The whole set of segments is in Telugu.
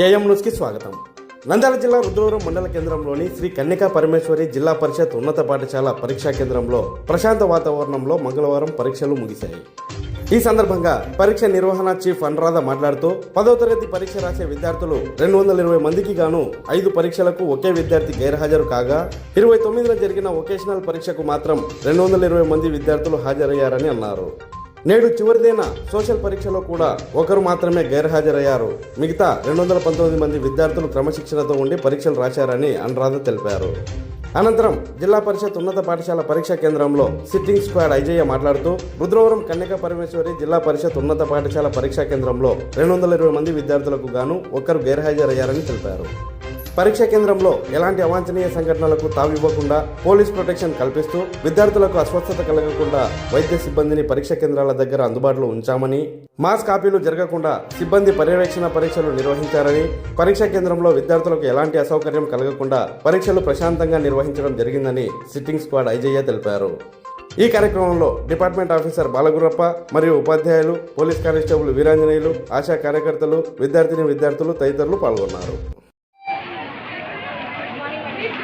ఏఎం న్యూస్కి స్వాగతం. నంద్యాల జిల్లా రుద్రవరం మండల కేంద్రంలోని శ్రీ కన్యకా పరమేశ్వరి జిల్లా పరిషత్ ఉన్నత పాఠశాల పరీక్షా కేంద్రంలో ప్రశాంత వాతావరణంలో మంగళవారం పరీక్షలు ముగిశాయి. ఈ సందర్భంగా పరీక్ష నిర్వహణ చీఫ్ అనురాధ మాట్లాడుతూ పదో తరగతి పరీక్ష రాసే విద్యార్థులు రెండు వందల ఇరవై మందికి గాను ఐదు పరీక్షలకు ఒకే విద్యార్థి గైర్హాజరు కాగా ఇరవై తొమ్మిదిన జరిగిన వొకేషనల్ పరీక్షకు మాత్రం రెండు వందల ఇరవై మంది విద్యార్థులు హాజరయ్యారని అన్నారు. నేడు చివరిదైన సోషల్ పరీక్షలో కూడా ఒకరు మాత్రమే గైర్హాజరయ్యారు. మిగతా రెండు వందల పంతొమ్మిది మంది విద్యార్థులు క్రమశిక్షణతో ఉండి పరీక్షలు రాశారని అనురాధ తెలిపారు. అనంతరం జిల్లా పరిషత్ ఉన్నత పాఠశాల పరీక్షా కేంద్రంలో సిట్టింగ్ స్క్వాడ్ ఐజయ్య మాట్లాడుతూ రుద్రవరం కన్యక పరమేశ్వరి జిల్లా పరిషత్ ఉన్నత పాఠశాల పరీక్షా కేంద్రంలో రెండు వందల ఇరవై మంది విద్యార్థులకు గాను ఒక్కరు గైర్హాజరయ్యారని తెలిపారు. పరీక్షా కేంద్రంలో ఎలాంటి అవాంఛనీయ సంఘటనలకు తావివ్వకుండా పోలీస్ ప్రొటెక్షన్ కల్పిస్తూ విద్యార్థులకు అస్వస్థత కలగకుండా వైద్య సిబ్బందిని పరీక్షా కేంద్రాల దగ్గర అందుబాటులో ఉంచామని మాస్ కాపీలు జరగకుండా సిబ్బంది పర్యవేక్షణ పరీక్షలు నిర్వహించారని పరీక్షా కేంద్రంలో విద్యార్థులకు ఎలాంటి అసౌకర్యం కలగకుండా పరీక్షలు ప్రశాంతంగా నిర్వహించడం జరిగిందని సిట్టింగ్ స్క్వాడ్ ఐజయ్య తెలిపారు. ఈ కార్యక్రమంలో డిపార్ట్మెంట్ ఆఫీసర్ బాలగురప్ప మరియు ఉపాధ్యాయులు పోలీస్ కానిస్టేబుల్ వీరాంజనేయులు ఆశా కార్యకర్తలు విద్యార్థిని విద్యార్థులు తదితరులు పాల్గొన్నారు.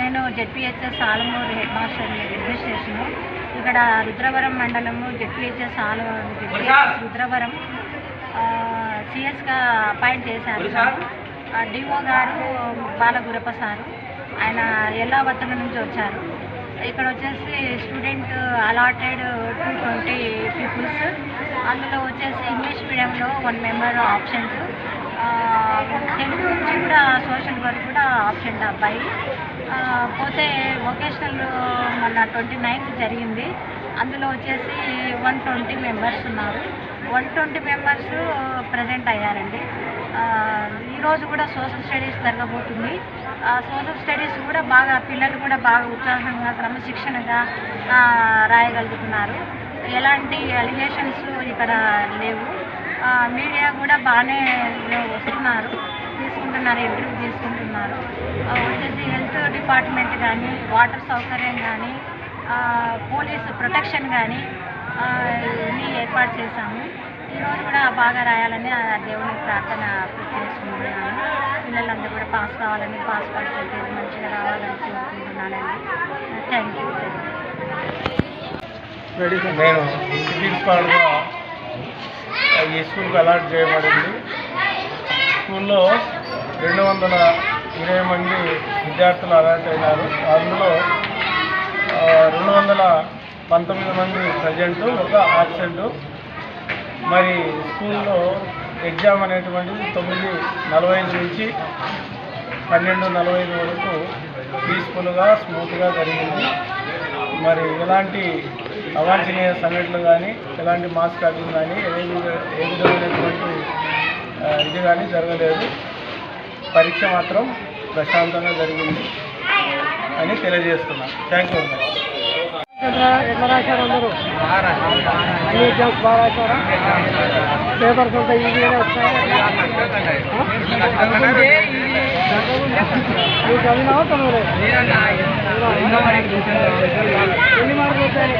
నేను ZPHS Alamuru head master administration ఇక్కడ రుద్రవరం మండలము జెడ్పిహెచ్ఎస్ ఆల రుద్రవరం. సిఎస్గా అపాయింట్ చేశారు సార్. డిఓ గారు బాలగురప్ప సారు. ఆయన ఎల్లావత్తన నుంచి వచ్చారు. ఇక్కడ వచ్చేసి student allotted to twenty peoples అందులో వచ్చేసి ఇంగ్లీష్ మీడియంలో వన్ మెంబర్ ఆప్షన్స్ తెలుగు నుంచి కూడా సోషల్ వర్క్ కూడా ఆప్షన్ అబ్బాయి. పోతే వొకేషనల్ మొన్న ట్వంటీ నైన్త్ జరిగింది. అందులో వచ్చేసి వన్ ట్వంటీ మెంబర్స్ ఉన్నారు. వన్ ట్వంటీ మెంబర్స్ ప్రజెంట్ అయ్యారండి. ఈరోజు కూడా సోషల్ స్టడీస్ జరగబోతుంది. సోషల్ స్టడీస్ కూడా బాగా పిల్లలు కూడా బాగా ఉత్సాహంగా క్రమశిక్షణగా రాయగలుగుతున్నారు. ఎలాంటి అలిగేషన్స్ ఇక్కడ లేవు. మీడియా కూడా బాగానే వస్తున్నారు. తీసుకుంటున్నారు ఇంటర్వ్యూ తీసుకుంటున్నారు. వచ్చేసి హెల్త్ డిపార్ట్మెంట్ కానీ వాటర్ సౌకర్యం కానీ పోలీసు ప్రొటెక్షన్ కానీ ఇవన్నీ ఏర్పాటు చేశాము. ఈరోజు కూడా బాగా రాయాలని ఆ దేవుని ప్రార్థన చేసుకుంటున్నాను. పిల్లలందరూ కూడా పాస్ కావాలని పాస్ పర్సెంటేజ్ మంచిగా రావాలని కోరుకుంటున్నానండి. థ్యాంక్ యూ నేను సివిల్ స్క్వాడ్గా ఈ స్కూల్కి అలాట్ చేయబడింది. స్కూల్లో రెండు వందల ఇరవై మంది విద్యార్థులు అలాట్ అయినారు. అందులో రెండు వందల పంతొమ్మిది మంది ప్రజెంట్ ఒక ఆబ్సెంట్ మరి స్కూల్లో ఎగ్జామ్ అనేటువంటిది తొమ్మిది నలభై ఐదు నుంచి పన్నెండు నలభై ఐదు వరకు పీస్ఫుల్గా స్మూత్గా జరిగింది. మరి ఎలాంటి అవాంఛనీయ సంఘటనలు కానీ ఎలాంటి మాస్ కటింగ్ కానీ ఏ ఏ విధమైనటువంటి ఇది కానీ జరగలేదు. పరీక్ష మాత్రం ప్రశాంతంగా జరిగింది అని తెలియజేస్తున్నాను. థ్యాంక్ యూ ఎట్లా రాశారు అందరూ అన్ని ఎగ్జామ్స్ బాగా రాశారా పేపర్స్ అంతా ఈజీగానే వచ్చాయి చదివినావా ఎన్ని మార్కులు వచ్చాయి?